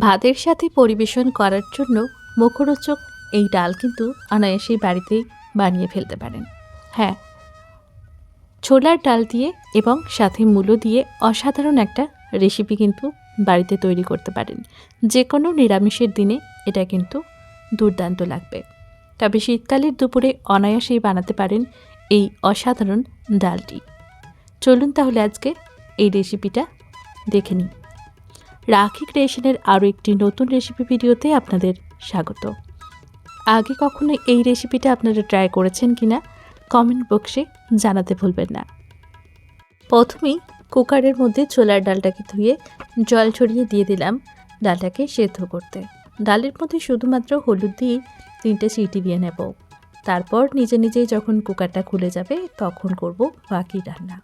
ভাতের সাথে পরিবেশন করার জন্য মুখরোচক এই ডাল কিন্তু অনায়াসেই বাড়িতেই বানিয়ে ফেলতে পারেন। হ্যাঁ ছোলার ডাল দিয়ে এবং সাথে মূলো দিয়ে অসাধারণ একটা রেসিপি কিন্তু বাড়িতে তৈরি করতে পারেন। যে কোনো নিরামিষের দিনে এটা কিন্তু দুর্দান্ত লাগবে। তবে শীতকালের দুপুরে অনায়াসেই বানাতে পারেন এই অসাধারণ ডালটি। চলুন তাহলে আজকে এই রেসিপিটা দেখে নিই। রাখি ক্রিয়েশনের আরও একটি নতুন রেসিপি ভিডিওতে আপনাদের স্বাগত। আগে কখনো এই রেসিপিটা আপনারা ট্রাই করেছেন কিনা কমেন্ট বক্সে জানাতে ভুলবেন না। প্রথমেই কুকারের মধ্যে ছোলার ডালটাকে ধুয়ে জল ছড়িয়ে দিয়ে দিলাম ডালটাকে সেদ্ধ করতে। ডালের মধ্যে শুধুমাত্র হলুদ দিয়ে তিনটে সিটি দিয়ে নেব। তারপর নিজে নিজেই যখন কুকারটা খুলে যাবে তখন করব বাকি রান্না।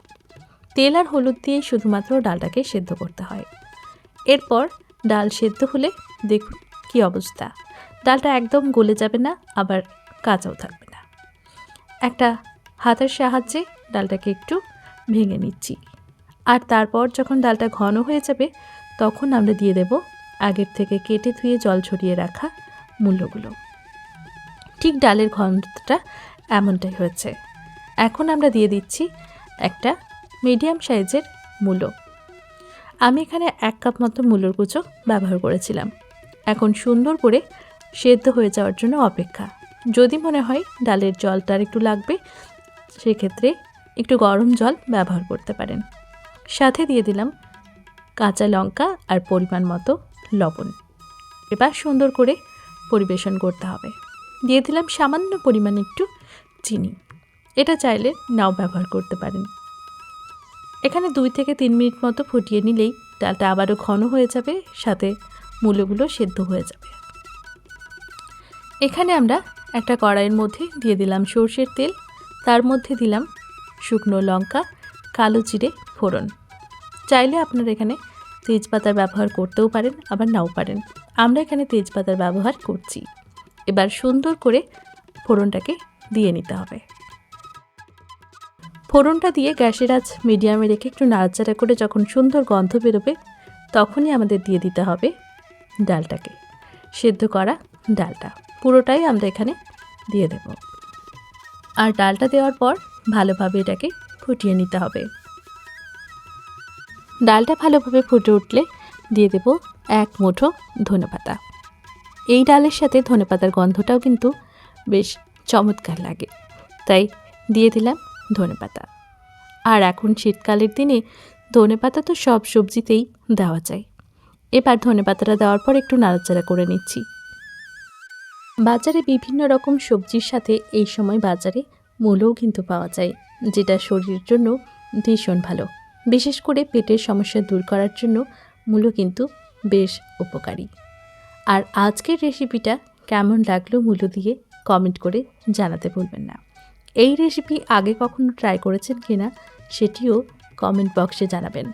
তেল আর হলুদ দিয়ে শুধুমাত্র ডালটাকে সেদ্ধ করতে হয়। এরপর ডাল সেদ্ধ হলে দেখুন কি অবস্থা। ডালটা একদম গলে যাবে না, আবার কাঁচাও থাকবে না। একটা হাতের সাহায্যে ডালটাকে একটু ভেঙে নিচ্ছি। আর তারপর যখন ডালটা ঘন হয়ে যাবে, তখন আমরা দিয়ে দেব আগের থেকে কেটে ধুয়ে জল ছড়িয়ে রাখা মূল্যগুলো। ঠিক ডালের ঘনত্বটা এমনটাই হয়েছে। এখন আমরা দিয়ে দিচ্ছি একটা মিডিয়াম সাইজের মূলো। আমি এখানে এক কাপ মতো মূলোর কুচো ব্যবহার করেছিলাম। এখন সুন্দর করে সেদ্ধ হয়ে যাওয়ার জন্য অপেক্ষা। যদি মনে হয় ডালের জলটা আর একটু লাগবে, সেক্ষেত্রে একটু গরম জল ব্যবহার করতে পারেন। সাথে দিয়ে দিলাম কাঁচা লঙ্কা আর পরিমাণ মতো লবণ। এবার সুন্দর করে পরিবেশন করতে হবে। দিয়ে দিলাম সামান্য পরিমাণ একটু চিনি। এটা চাইলে নাও ব্যবহার করতে পারেন। এখানে দুই থেকে তিন মিনিট মতো ফুটিয়ে নিলেই ডালটা আবারও ঘন হয়ে যাবে, সাথে মূলগুলো সেদ্ধ হয়ে যাবে। এখানে আমরা একটা কড়াইয়ের মধ্যে দিয়ে দিলাম সর্ষের তেল, তার মধ্যে দিলাম শুকনো লঙ্কা, কালো জিরে, ফোড়ন। চাইলে আপনারা এখানে তেজপাতার ব্যবহার করতেও পারেন, আবার নাও পারেন। আমরা এখানে তেজপাতার ব্যবহার করছি। এবার সুন্দর করে ফোড়নটাকে দিয়ে নিতে হবে। ফোড়নটা দিয়ে গ্যাসের আঁচ মিডিয়ামে রেখে একটু নাড়াচাড়া করে যখন সুন্দর গন্ধ বেরোবে, তখনই আমাদের দিয়ে দিতে হবে ডালটাকে। সেদ্ধ করা ডালটা। পুরোটাই আমরা এখানে দিয়ে দেব। আর ডালটা দেওয়ার পর ভালোভাবে এটাকে ফুটিয়ে নিতে হবে। ডালটা ভালোভাবে ফুটে উঠলে দিয়ে দেব এক মুঠো ধনেপাতা। এই ডালের সাথে ধনেপাতার গন্ধটাও কিন্তু বেশ চমৎকার লাগে। তাই দিয়ে দিলাম ধনেপাতা। আর এখন শীতকালের দিনে ধনেপাতা তো সব সবজিতেই দেওয়া যায়। এবার ধনেপাতাটা দেওয়ার পর একটু নাড়াচাড়া করে নিচ্ছি। বাজারে বিভিন্ন রকম সবজির সাথে এই সময় বাজারে মূলও কিন্তু পাওয়া যায়, যেটা শরীরের জন্য ভীষণ ভালো। বিশেষ করে পেটের সমস্যা দূর করার জন্য মূলো কিন্তু বেশ উপকারী। আর আজকের রেসিপিটা কেমন লাগল মূলো দিয়ে কমেন্ট করে জানাতে ভুলবেন না। এই রেসিপি আগে কখনো ট্রাই করেছেন কিনা সেটিও কমেন্ট বক্সে জানাবেন।